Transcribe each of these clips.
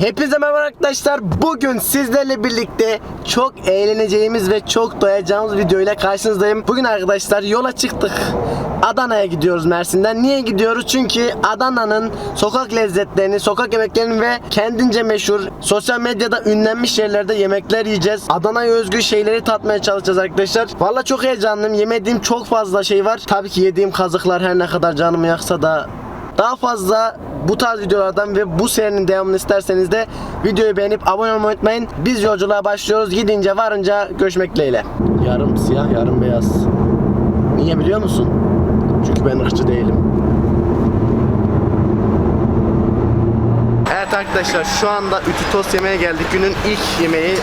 Hepinize merhaba arkadaşlar. Bugün sizlerle birlikte çok eğleneceğimiz ve çok doyacağımız video ile karşınızdayım. Bugün arkadaşlar yola çıktık. Adana'ya gidiyoruz Mersin'den. Niye gidiyoruz? Çünkü Adana'nın sokak lezzetlerini, sokak yemeklerini ve kendince meşhur, sosyal medyada ünlenmiş yerlerde yemekler yiyeceğiz. Adana'ya özgü şeyleri tatmaya çalışacağız arkadaşlar. Valla çok heyecanlıyım. Yemediğim çok fazla şey var. Tabii ki yediğim kazıklar her ne kadar canımı yaksa da daha fazla bu tarz videolardan ve bu serinin devamını isterseniz de videoyu beğenip abone olmayı unutmayın. Biz yolculuğa başlıyoruz. Gidince varınca görüşmek dileğiyle. Yarım siyah yarım beyaz. Niye biliyor musun? Çünkü ben ırkçı değilim. Evet arkadaşlar şu anda ütü tost yemeye geldik. Günün ilk yemeği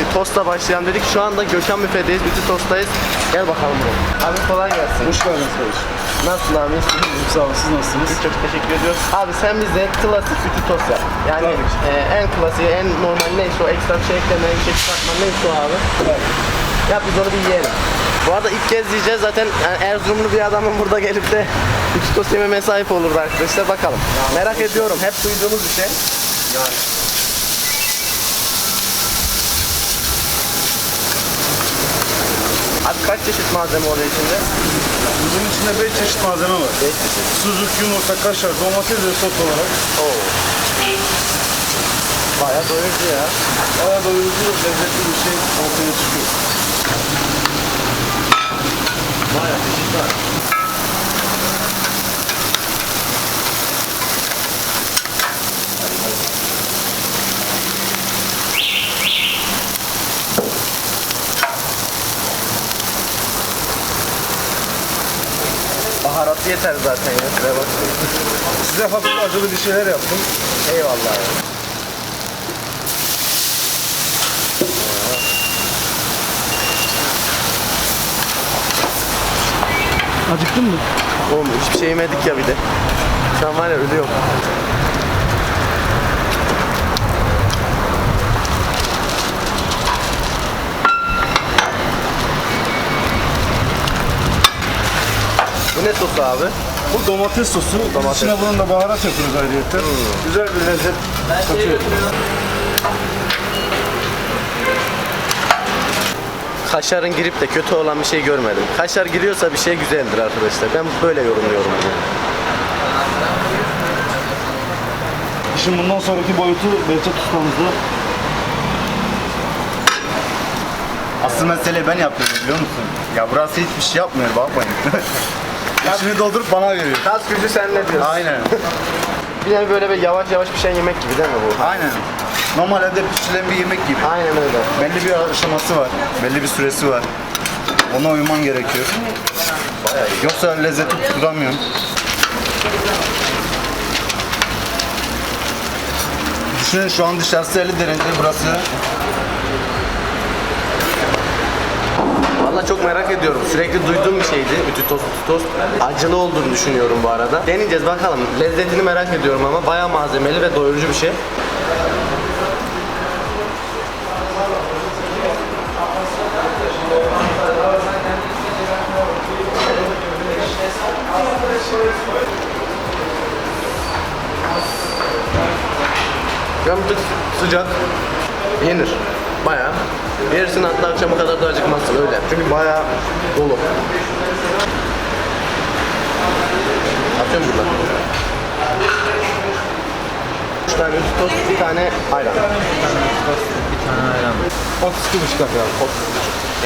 e, tostla başlayalım dedik. Şu anda Gökhan Büfe'deyiz. Ütü tost'tayız. Gel bakalım buraya. Abi kolay gelsin. Hoş geldiniz kardeşim. Nasılsın abi? Sağ olun, siz nasılsınız? Biz çok teşekkür ediyoruz. Abi sen bize klasik ütü tost yap. Yani e, en klasiği, en normal neyse o ekstra bir şey ekleme, bir şey çıkartma neyse o abi. Yap biz onu bir yiyelim. Bu arada ilk kez yiyeceğiz zaten yani Erzurumlu bir adamın burada gelip de ütü tost yememe sahip olurdu arkadaşlar bakalım. Merak ediyorum hep duyduğumuz bir şey. Abi kaç çeşit malzeme oluyor içinde? Bunun içinde 5 çeşit malzeme var. 5 çeşit. Sucuk, yumurta, kaşar, domates ve sos olarak. Oo. Bayağı doyurucu ya. Bayağı doyurucu, lezzetli bir şey ortaya çıkıyor. Bayağı çeşit var. Baharatı yeter zaten ya. Şuraya bak. Size hafif acılı bir şeyler yaptım. Eyvallah ya. Acıktın mı? Oğlum hiçbir şey yemedik ya bir de. Şu an var ya ölüyorum. Ne sosu abi? Bu domates sosu. Domates. İçine bunun da baharat yapıyoruz ayrıca. Güzel bir lezzet katıyor. Kaşarın girip de kötü olan bir şey görmedim. Kaşar giriyorsa bir şey güzeldir arkadaşlar. Ben böyle yorumluyorum. İşin bundan sonraki boyutu Behçet ustamızda. Asıl meseleyi ben yapıyorum biliyor musun? Ya burası hiçbir şey yapmıyor bakmayın. İçini doldurup bana veriyor. Kas gücü sen ne diyorsun? Aynen. Bir de böyle bir yavaş yavaş bir şey yemek gibi değil mi bu? Aynen. Normal evde pişirilen bir yemek gibi. Aynen öyle. Belli bir aşaması var. Belli bir süresi var. Ona uyman gerekiyor. Yoksa lezzeti tutturamıyorsun. Düşünün şu an dışarısı 50 derece burası. Valla çok merak ediyorum. Sürekli duyduğum bir şeydi. Ütü tost, ütü tost. Acılı olduğunu düşünüyorum bu arada. Deneyeceğiz bakalım. Lezzetini merak ediyorum ama bayağı malzemeli ve doyurucu bir şey. Ben bir tık sıcak. Yenir. Bayağı. Yersin hatta akşama kadar da acıkmazsın öyle. Çünkü bayağı dolu. Atıyorum burada. Üç tane üst tost, bir tane ayran. 32 buçuk dakika.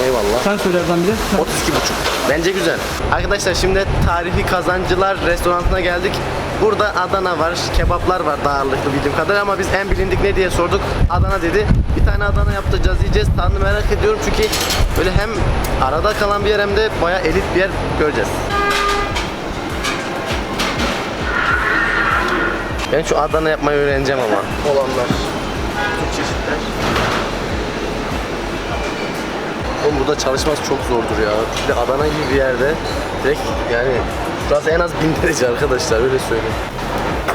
Eyvallah. Sen söyle Erdem bir de. 32 buçuk. Bence güzel. Arkadaşlar şimdi tarihi kazancılar restoranına geldik. Burada Adana var, kebaplar var daha ağırlıklı bildiğim kadar ama biz en bilindik ne diye sorduk. Adana dedi. Bir tane Adana yaptıracağız yiyeceğiz. Tadını merak ediyorum çünkü böyle hem arada kalan bir yer hem de baya elit bir yer göreceğiz. Ben şu Adana yapmayı öğreneceğim ama. Olanlar. Tüm çeşitler. Oğlum burada çalışması çok zordur ya. Bir de Adana gibi bir yerde direkt yani burası en az bin derece arkadaşlar öyle söyleyeyim.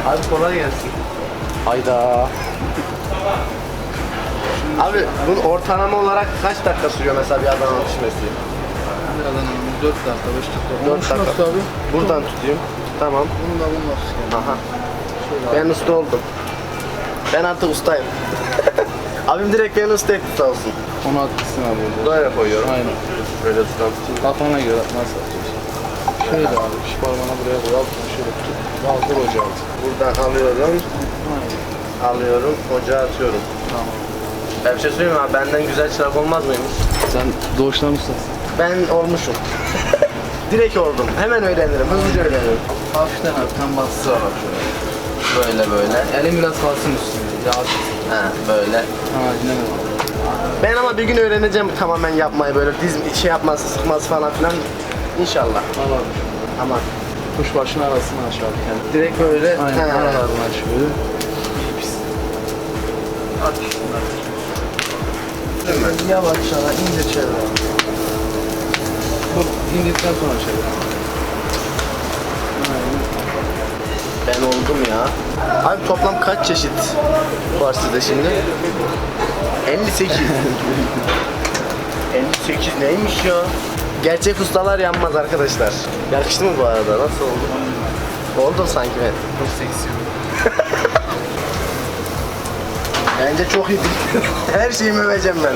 Abi kolay gelsin. Hayda. Abi bunun ortalama olarak kaç dakika sürüyor mesela bir Adana pişmesi? Adana'nın 4 dakika, 5 dakika. 4 dakika. abi? Buradan tutayım. Tamam. Bunu da bunlar. Aha. Ben usta oldum. Ben artık ustayım. Abim direkt beni usta etti sağ olsun. Onu atmışsın abi. Böyle koyuyorum. Aynen. Böyle tutam. Kafana göre nasıl? Şöyle abi, şu parmağını buraya koy, altına şöyle tut. Kaldır ocağı at. Buradan alıyorum. Aynen. Alıyorum. Ocağa atıyorum. Tamam. Ben bir şey söyleyeyim mi abi? Benden güzel çırak olmaz mıymış? Sen doğuştan mısın? Ben olmuşum. direkt oldum. Hemen öğrenirim. Hızlıca öğrenirim. Hafiften hafiften bastı bak şöyle. Böyle böyle. Elin biraz kalsın üstünde. Yavaş. Ha böyle. Yine mi? Ben ama bir gün öğreneceğim tamamen yapmayı böyle diz şey yapması, sıkması falan filan. İnşallah. Al abi. Ama Kuş başının arasını aç abi kendi. direkt böyle. Aynen aç şöyle. Pis. At şunları. Yavaş yavaş ince çevir. Dur indikten sonra çevir. Ben oldum ya. Abi toplam kaç çeşit var sizde şimdi? 58. 58 neymiş ya? Gerçek ustalar yanmaz arkadaşlar. Yakıştı mı bu arada? Nasıl oldu? Oldu sanki ben. Çok seksi. Bence çok iyi Her şeyi öveceğim ben.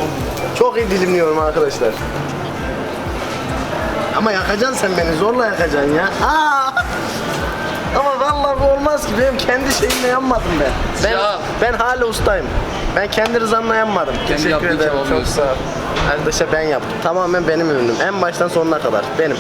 Çok iyi dilimliyorum arkadaşlar. Ama yakacaksın sen beni, zorla yakacaksın ya. Aa! Ama vallahi bu olmaz ki. Benim kendi şeyimle yanmadım ben. Ben, Ya. ben hala ustayım. Ben kendi rızamla yanmadım. Teşekkür yaptığın ederim. kebabı Çok sağ ol. Arkadaşlar ben yaptım. Tamamen benim ürünüm. En baştan sonuna kadar. Benim.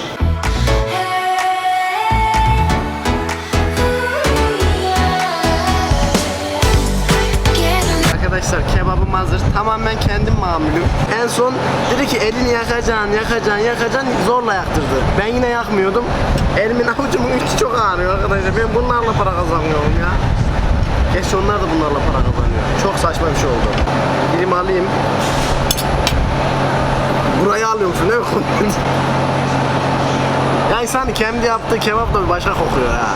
Arkadaşlar kebabım hazır. Tamamen kendim mamulüm. En son dedi ki elini yakacaksın, yakacaksın, yakacaksın. Zorla yaktırdı. Ben yine yakmıyordum. Elimin avucumun içi çok ağrıyor arkadaşlar. Ben bunlarla para kazanıyorum ya. Gerçi onlar da bunlarla para kazanıyor. Çok saçma bir şey oldu. Gideyim alayım. Burayı alıyormuşsun değil mi? ya insan kendi yaptığı kebap da bir başka kokuyor ha.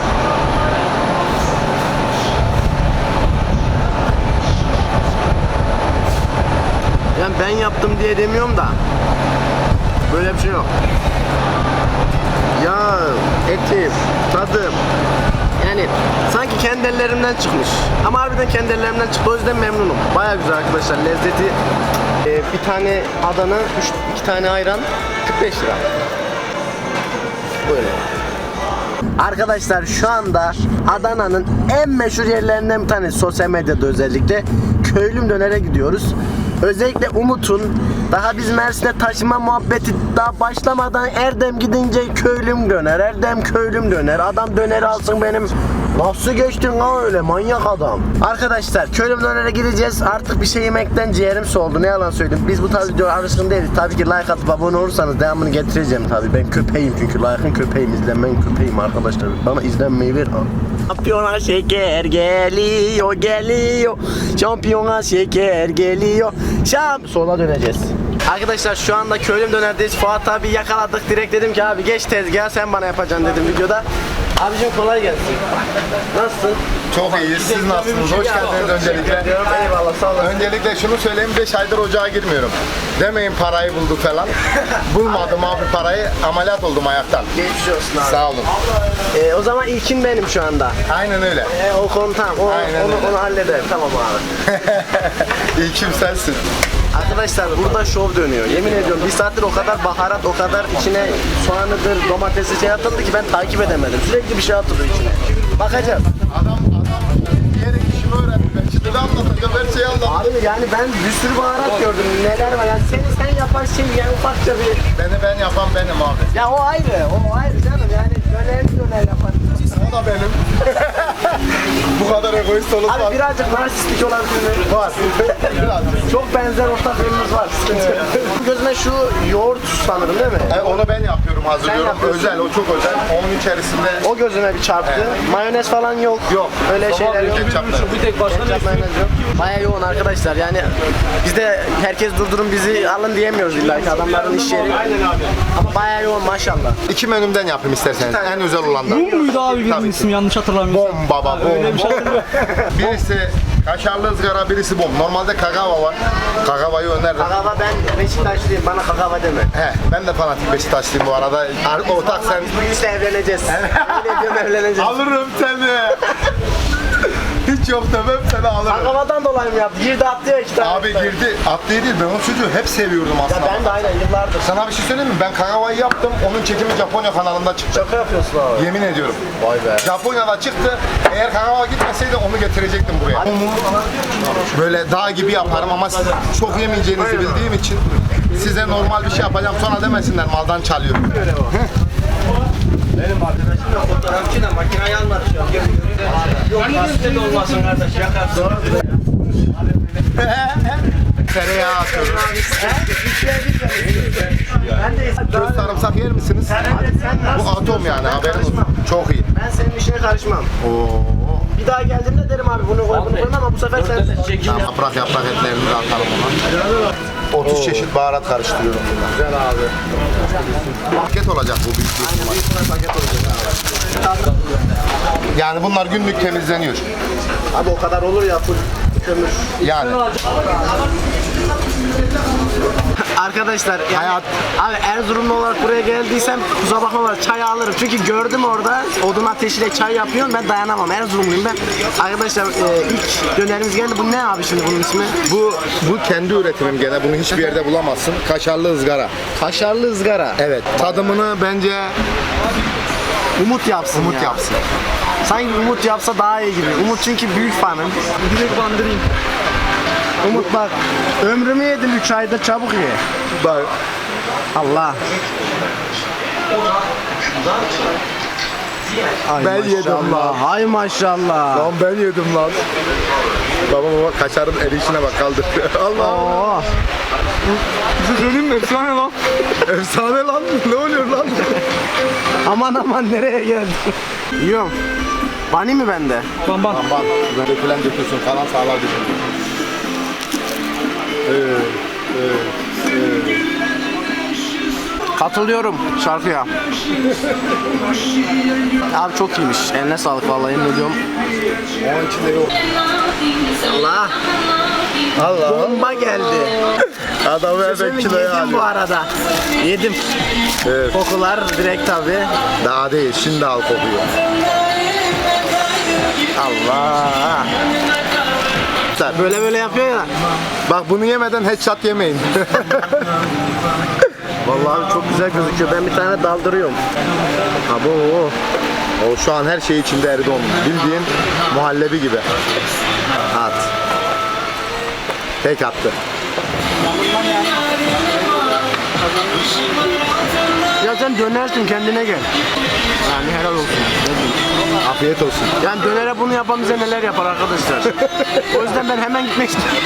Yani ben yaptım diye demiyorum da böyle bir şey yok. Ya eti, tadı yani sanki kendi ellerimden çıkmış. Ama harbiden kendi ellerimden çıktı o yüzden memnunum. Baya güzel arkadaşlar lezzeti. Ee, bir tane Adana, üç, iki tane ayran 45 lira. Buyurun. Arkadaşlar şu anda Adana'nın en meşhur yerlerinden bir tanesi sosyal medyada özellikle Köylüm Döner'e gidiyoruz. Özellikle Umut'un daha biz Mersin'e taşıma muhabbeti daha başlamadan Erdem gidince köylüm döner, Erdem köylüm döner, adam döneri alsın benim Nasıl geçtin ha öyle manyak adam. Arkadaşlar köylüm dönere gideceğiz. Artık bir şey yemekten ciğerim soğudu. Ne yalan söyleyeyim. Biz bu tarz videoya alışkın. Tabii ki like atıp abone olursanız devamını getireceğim tabii. Ben köpeğim çünkü. Like'ın köpeğim, izlenmenin köpeğim arkadaşlar. Bana izlenmeyi ver. Şampiyona şeker geliyor, geliyor. Şampiyona şeker geliyor. Şamp... Sola döneceğiz. Arkadaşlar şu anda köylüm dönerdeyiz. Fuat abi yakaladık. Direkt dedim ki abi geç tezgah sen bana yapacaksın dedim videoda. Abicim kolay gelsin. Nasılsın? Çok iyi. Siz nasılsınız? Hoş geldiniz öncelikle. Eyvallah sağ olasın. Öncelikle şunu söyleyeyim 5 aydır ocağa girmiyorum. Demeyin parayı bulduk falan. Bulmadım abi parayı. Ameliyat oldum ayaktan. Geçmiş olsun abi. Sağ olun. Ee, o zaman ilkin benim şu anda. Aynen öyle. Ee, o konu tamam. O, Aynen onu, öyle. onu hallederim. Tamam abi. İlkim sensin. Arkadaşlar burada şov dönüyor. Yemin ediyorum bir saattir o kadar baharat, o kadar içine soğanıdır, domatesi şey atıldı ki ben takip edemedim. Sürekli bir şey atılıyor içine. Bakacağız. Adam adam diyerek işimi öğrendi. Ben şimdi de anlatacağım her şeyi anlat. Abi yani ben bir sürü baharat gördüm. Neler var yani seni sen yapan şey yani ufakça bir... Beni ben yapan benim abi. Ya o ayrı, o ayrı canım yani döner döner yapan. Da benim. Bu kadar egoist olup var. Abi birazcık narsistik olabilir mi? Var. Biraz. Çok benzer ortak yönümüz var. Sıkıntı yok. Gözüme şu yoğurt sanırım değil mi? E, onu ben yapıyorum, hazırlıyorum. yapıyorsun. Özel, o çok özel. Onun içerisinde O gözüme bir çarptı. Mayonez falan yok. Yok. Öyle Somon şeyler yok. Bir tek başka Ketçap mayonez yok. Baya yoğun arkadaşlar yani biz de herkes durdurun bizi alın diyemiyoruz illa ki adamların iş yeri. Ama baya yoğun maşallah. iki menümden yapayım isterseniz. En özel olandan. Bu muydu abi birinin İsmi yanlış hatırlamıyorsam. Bom baba bom. Öyle bir şey hatırlıyorum. Birisi kaşarlı ızgara, birisi bom. Normalde kakava var. Kakavayı öneririm. Kakava ben Beşiktaşlıyım bana kakava deme. He, ben de fanatik Beşiktaşlıyım bu arada. Ar- Ortak sen. Biz bu işle evleneceğiz. Yemin ediyorum evleneceğiz. Alırım seni. Hiç yok demem seni alırım. Havadan dolayı mı yaptı? Girdi attı ya iki tane. Abi girdi attığı değil ben o çocuğu hep seviyordum Ya aslında. ben de aynen yıllardır. Sana bir şey söyleyeyim mi? Ben Kagawa'yı yaptım. Onun çekimi Japonya kanalında çıktı. Şaka yapıyorsun abi. Yemin ediyorum. Vay be. Japonya'da çıktı. Eğer Kagawa gitmeseydi onu getirecektim buraya. Böyle dağ gibi yaparım ama siz çok yemeyeceğinizi bildiğim için size normal bir şey yapacağım. Sonra demesinler maldan çalıyor. Benim arkadaşım da fotoğrafçı da makineyi almadı şu an. Yok gazete de olmasın kardeş yakarsın. Tereyağı atıyorum. Ben de Köz sarımsak yer misiniz? Bu atom yani haberin olsun. Çok iyi. ben senin işine karışmam. Oo. Bir daha geldiğimde derim abi bunu koy bunu koyun ama bu sefer sen Tamam, yaprak yaprak etlerini de atalım ona. 30 çeşit baharat karıştırıyorum bundan. Güzel abi. Paket olacak bu büyük bir ihtimal. Yani bunlar günlük temizleniyor. Abi o kadar olur ya full kömür. Yani Arkadaşlar yani, Hayat- abi Erzurumlu olarak buraya geldiysem kusura bakma var çay alırım. Çünkü gördüm orada odun ateşiyle çay yapıyorsun ben dayanamam. Erzurumluyum ben. Arkadaşlar e, ilk dönerimiz geldi. Bu ne abi şimdi bunun ismi? bu bu kendi üretimim gene. Bunu hiçbir yerde bulamazsın. Kaşarlı ızgara. Kaşarlı ızgara. Evet. Tadımını bence Umut yapsın Umut ya. yapsın. Sanki Umut yapsa daha iyi gibi. Umut çünkü büyük fanım. Direkt bandırayım. Umut bak ömrümü yedim 3 ayda çabuk ye. Bak. Allah. Ay Ben yedim maşallah, Ay maşallah. Lan ben yedim lan. Baba baba kaşarın erişine bak kaldır. Allah. Oo. Söyleyeyim efsane lan. efsane lan. Ne oluyor lan? Aman aman nereye geldi? Yiyorum. Bani mi bende? Bam. Bam bam. Ben dökülen dökülsün. Kalan sağlar dökülsün. Katılıyorum şarkıya. Abi çok iyiymiş. Eline sağlık vallahi yemin ediyorum. Onun içinde yok. Allah. Allah. Bomba geldi. Adamı hemen Sözümü kiloya yedim bu alıyor. arada. Yedim. Evet. Kokular direkt tabi. Daha değil. Şimdi al kokuyor. Allah. Böyle böyle yapıyor ya. Bak bunu yemeden headshot yemeyin. Vallahi çok güzel gözüküyor. Ben bir tane daldırıyorum. Abo. o şu an her şey içinde eridi onun. Bildiğin muhallebi gibi. At. Tek attı. Ya sen dönersin kendine gel. Yani helal olsun. Ne. Afiyet olsun. Yani dönere bunu yapan bize neler yapar arkadaşlar. o yüzden ben hemen gitmek istiyorum.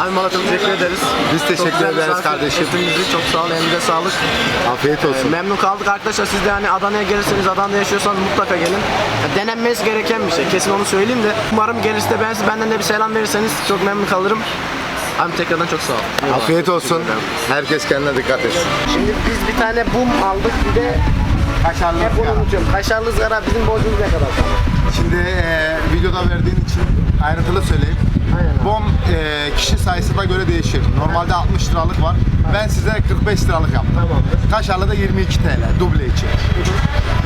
Abi çok teşekkür ederiz. Biz teşekkür güzel ederiz misafir kardeşim. ettiniz. Çok sağ olun. Elinize sağlık. Afiyet Ee, olsun. Memnun kaldık arkadaşlar. Siz de hani Adana'ya gelirseniz, Adana'da yaşıyorsanız mutlaka gelin. Ya, denenmesi gereken bir şey. Kesin onu söyleyeyim de. Umarım gelirse de ben benden de bir selam verirseniz çok memnun kalırım. Abi tekrardan çok sağ ol. Afiyet olsun. Herkes kendine dikkat etsin. Şimdi biz bir tane bum aldık. Bir de Kaşarlı hep unutuyorum. Kaşarlı ızgara bizim borcumuz ne kadar sana? Şimdi eee, videoda verdiğin için ayrıntılı söyleyeyim. Aynen. Bom eee, kişi sayısına göre değişir. Normalde 60 liralık var. Ben size 45 liralık yaptım. Tamamdır. Kaşarlı da 22 TL duble için.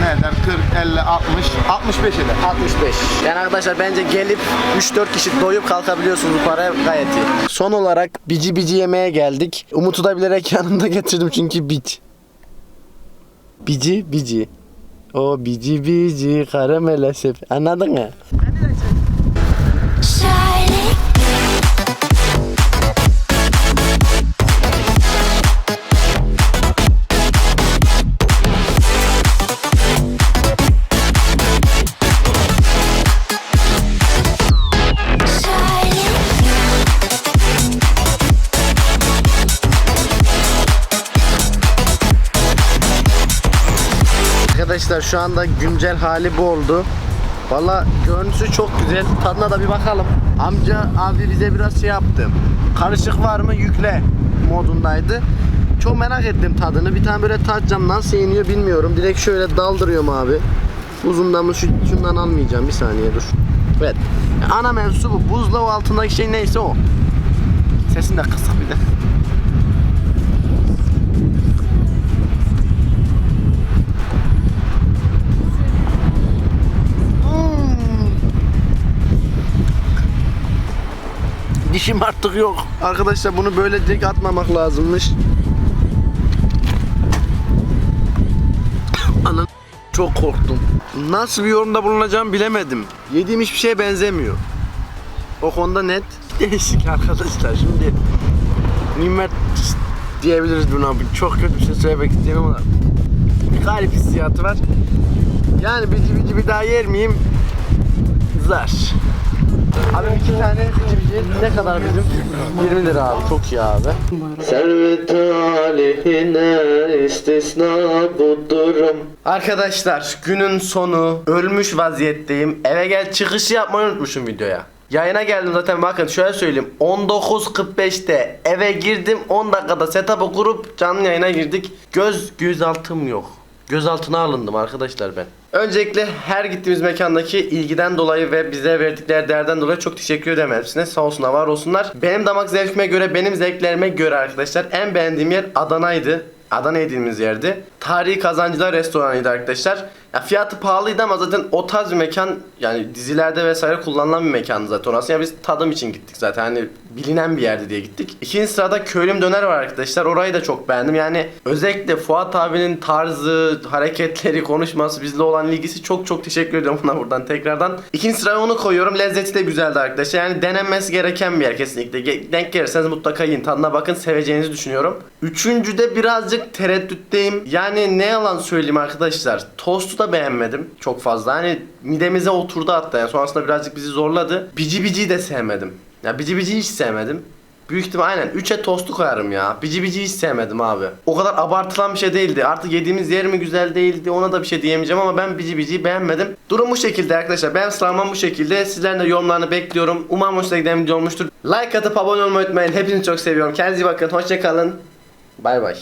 Ne eder? 40, 50, 60, 65 eder. 65. Yani arkadaşlar bence gelip 3-4 kişi doyup kalkabiliyorsunuz bu paraya gayet iyi. Son olarak bici bici yemeye geldik. Umut'u da bilerek yanımda getirdim çünkü biç. Bici bici. O bici bici karamele sep. Anladın mı? Arkadaşlar şu anda güncel hali bu oldu. Valla görüntüsü çok güzel. Tadına da bir bakalım. Amca abi bize biraz şey yaptı. Karışık var mı yükle modundaydı. Çok merak ettim tadını. Bir tane böyle tatacağım nasıl yeniyor bilmiyorum. Direkt şöyle daldırıyorum abi. Uzundan mı şu, şundan almayacağım bir saniye dur. Evet. Ana mevzusu bu. Buzlağı altındaki şey neyse o. Sesin de kısık bir de. Dişim artık yok. Arkadaşlar bunu böyle direkt atmamak lazımmış. Anan çok korktum. Nasıl bir yorumda bulunacağımı bilemedim. Yediğim hiçbir şeye benzemiyor. O konuda net. Değişik arkadaşlar. Şimdi nimet diyebiliriz buna. Çok kötü bir şey söylemek istemiyorum ama bir garip hissiyatı var. Yani bici bici bir daha yer miyim? Zar. Abi iki tane bici ne kadar bizim? 20 lira abi çok iyi abi. Servet aleyhine istisna bu durum. Arkadaşlar günün sonu ölmüş vaziyetteyim. Eve gel çıkışı yapmayı unutmuşum videoya. Yayına geldim zaten bakın şöyle söyleyeyim 19.45'te eve girdim 10 dakikada setup'ı kurup canlı yayına girdik Göz gözaltım yok Gözaltına alındım arkadaşlar ben Öncelikle her gittiğimiz mekandaki ilgiden dolayı ve bize verdikleri değerden dolayı çok teşekkür ederim hepsine. Sağ olsunlar, var olsunlar. Benim damak zevkime göre, benim zevklerime göre arkadaşlar en beğendiğim yer Adana'ydı. Adana yediğimiz yerdi. Tarihi Kazancılar restoranıydı arkadaşlar. Ya fiyatı pahalıydı ama zaten o tarz bir mekan yani dizilerde vesaire kullanılan bir mekandı zaten orası. Yani biz tadım için gittik zaten hani bilinen bir yerdi diye gittik. İkinci sırada Köylüm Döner var arkadaşlar. Orayı da çok beğendim. Yani özellikle Fuat abinin tarzı, hareketleri, konuşması, bizle olan ilgisi çok çok teşekkür ediyorum ona buradan tekrardan. İkinci sıraya onu koyuyorum. Lezzeti de güzeldi arkadaşlar. Yani denenmesi gereken bir yer kesinlikle. Denk gelirseniz mutlaka yiyin. Tadına bakın. Seveceğinizi düşünüyorum. Üçüncüde birazcık tereddütteyim. Yani ne yalan söyleyeyim arkadaşlar. Tostu da beğenmedim çok fazla. Hani midemize oturdu hatta. Yani sonrasında birazcık bizi zorladı. Bici biciyi de sevmedim. Ya bici biciyi hiç sevmedim. Büyük ihtimal aynen 3'e tostu koyarım ya. Bici bici hiç sevmedim abi. O kadar abartılan bir şey değildi. Artık yediğimiz yer mi güzel değildi ona da bir şey diyemeyeceğim ama ben bici biciyi beğenmedim. Durum bu şekilde arkadaşlar. Ben sıralamam bu şekilde. Sizlerin de yorumlarını bekliyorum. Umarım hoşuna giden video olmuştur. Like atıp abone olmayı unutmayın. Hepinizi çok seviyorum. Kendinize iyi bakın. Hoşçakalın. Bay bay.